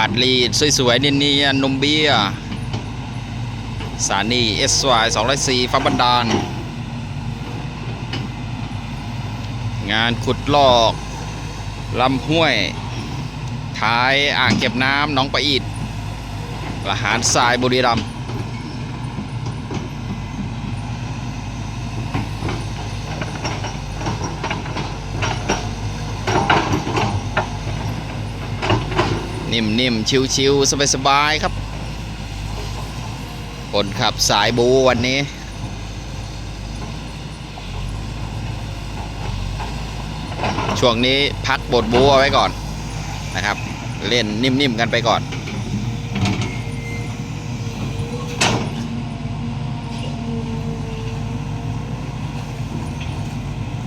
าดลีดสวยๆเนียนๆนมเบียร์สานี SY 204ฟ้าบันดาล งานขุดลอกลำห้วย ท้ายอ่างเก็บน้ำหนองปะอิดละหารทรายบุรีรัมย์ นิ่มๆ ชิวๆ สบายๆ ครับ คนขับสายบูวันนี้ ช่วงนี้พักบทบูเอาไว้ก่อนนะครับ เล่นนิ่มๆ กันไปก่อน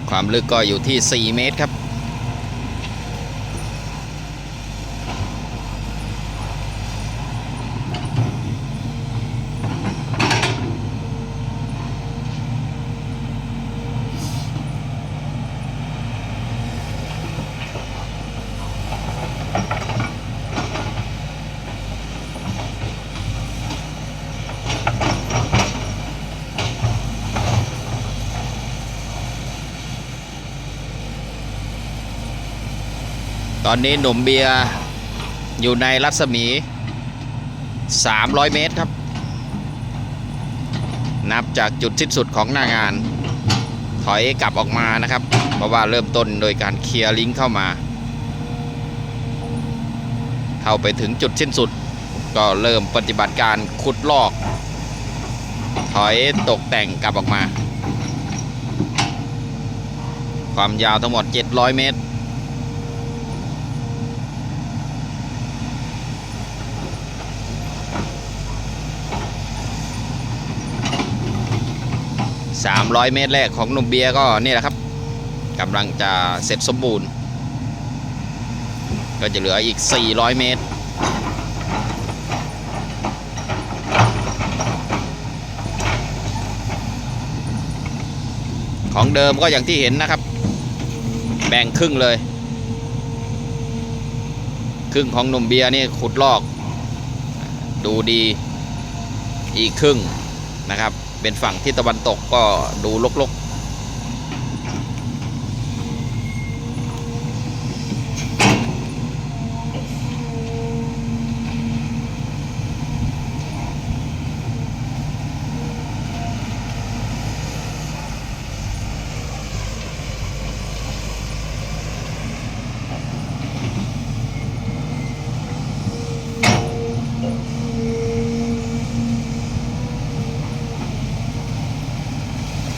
ความลึกก็อยู่ที่ 4 เมตรครับ ตอนนี้หนุ่มเบียร์อยู่ในรัศมี 300 เมตรครับ นับจากจุดสิ้นสุดของหน้างาน ถอยกลับออกมานะครับ เพราะว่าเริ่มต้นโดยการเคลียร์ลิงก์เข้ามา เข้าไปถึงจุดสิ้นสุด ก็เริ่มปฏิบัติการขุดลอก ถอยตกแต่งกลับออกมา ความยาวทั้งหมด 700 เมตร 300 เมตรแรกของหนุ่มเบียก็นี่แหละครับกำลังจะเสร็จสมบูรณ์ ก็จะเหลืออีก 400 เมตรของเดิมก็อย่างที่เห็นนะครับ แบ่งครึ่งเลย ครึ่งของหนุ่มเบียร์นี่ขุดลอก ดูดีอีกครึ่งนะครับ เป็นฝั่งที่ตะวันตกก็ดูลก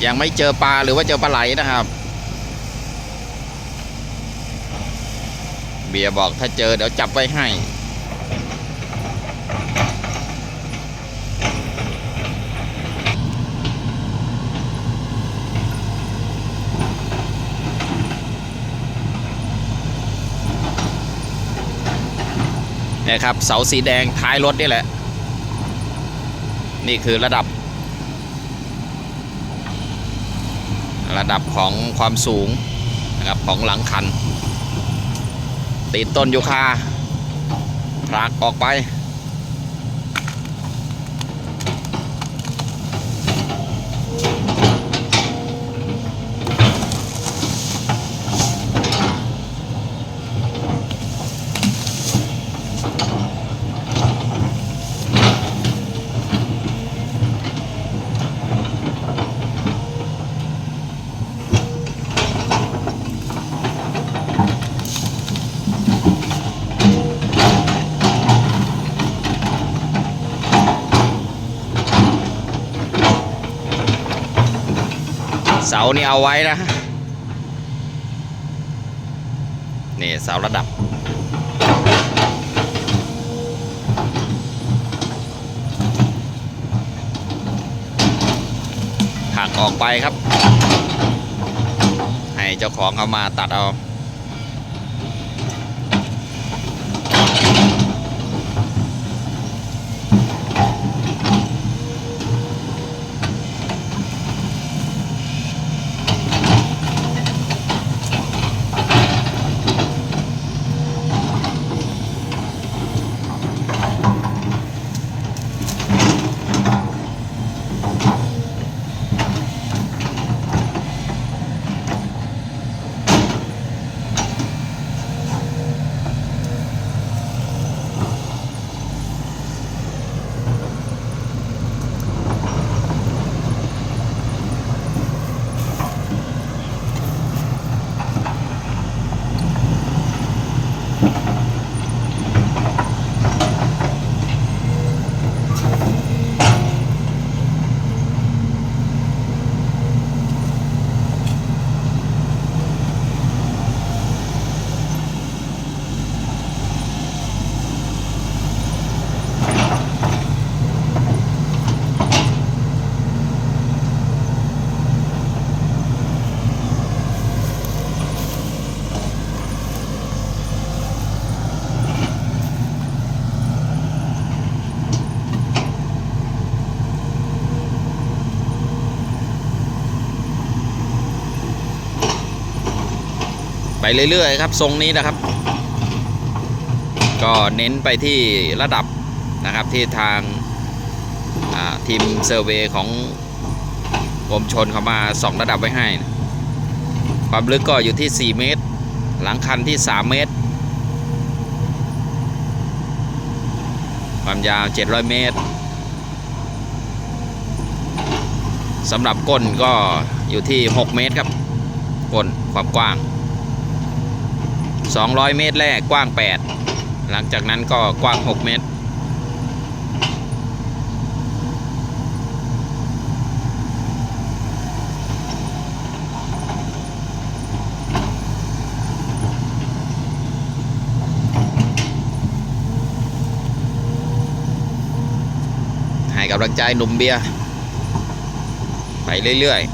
ยังไม่เจอปลาหรือว่าเจอปลาไหลนะครับ เบียบอกถ้าเจอเดี๋ยวจับไว้ให้นี่ยครับเสาสีแดงท้ายรถนี่แหละ นี่คือระดับ ระดับของความสูงนะครับของหลังคัน ติดต้นยูคาผลักออกไป เสานี่เอาไว้นะนี่เสาระดับ หักออกไปครับ ให้เจ้าของเขามาตัดเอา ไปเรื่อยๆครับทรงนี้นะครับ ก็เน้นไปที่ระดับนะครับที่ทาง ทีมเซอร์เวยของกรมชนเขามาสองระดับไว้ให้นะความลึกก็อยู่ที่ 4 เมตร หลังคันที่ 3 เมตร ความยาว 700 เมตรสำหรับก้นก็อยู่ที่ 6 เมตรครับ ก้นความกว้าง 200 เมตรแรกกว้าง 8 หลังจากนั้นก็กว้าง 6 เมตร ให้กำลังใจหนุ่มเบียร์ไปเรื่อยๆ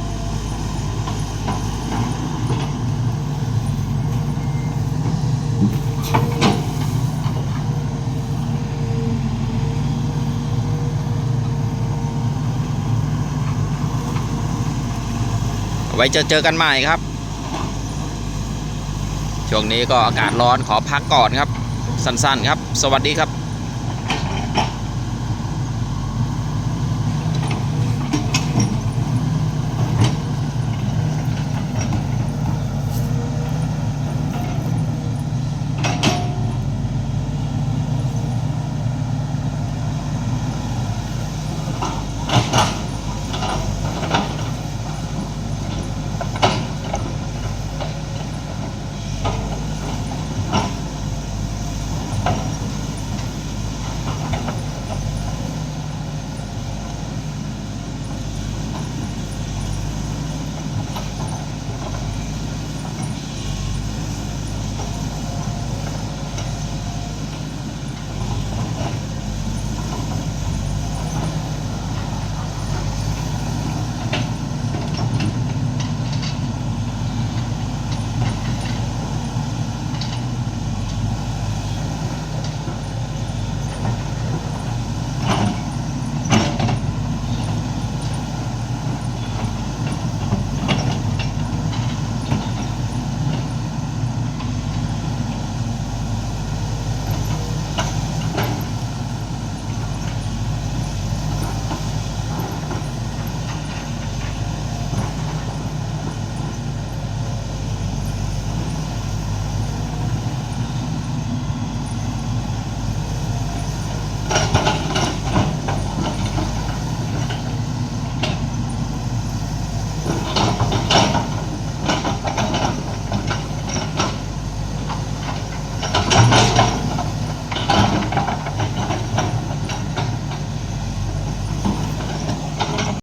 ไว้จะเจอกันใหม่ครับ ช่วงนี้ก็อากาศร้อนขอพักก่อนครับ สั้นๆครับ สวัสดีครับ